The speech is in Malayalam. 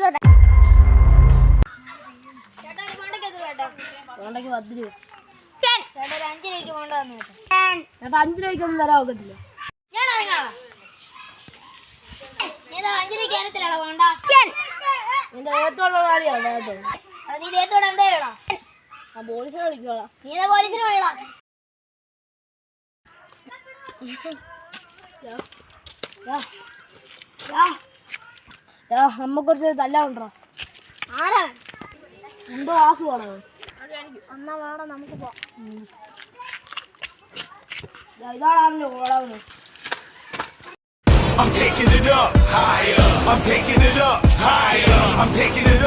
തുടങ്ങി കൊണ്ടേക്ക് പത്ത് രൂപ. ചേട്ടാ അഞ്ച് രൂപയ്ക്ക് കൊണ്ടു വന്നു ചേട്ടാ അഞ്ച് രൂപയ്ക്ക് ഒന്നും തരാൻ ഒക്കത്തില്ല. നിന്റെ ദേഹത്തോടെ കളിയാണ് കേട്ടോ. നീ ദേഹത്തോടെ എന്താ ചെയ്യണം? ഞാൻ പോലീസിനെ വിളിക്കോളാം. നീ പോലീസിനെ വിളിക്കണം. Yeah. Yeah. Yeah. അമ്മ കുറച്ച് തല്ലാണ്ടോ ആരാ എന്തോ ആസ് പോണോ എന്നാ വേണം നമുക്ക് പോവാം ഇതാണല്ലോ ഓടാവുന്നത് I'm taking it up higher. I'm taking it up higher. I'm taking it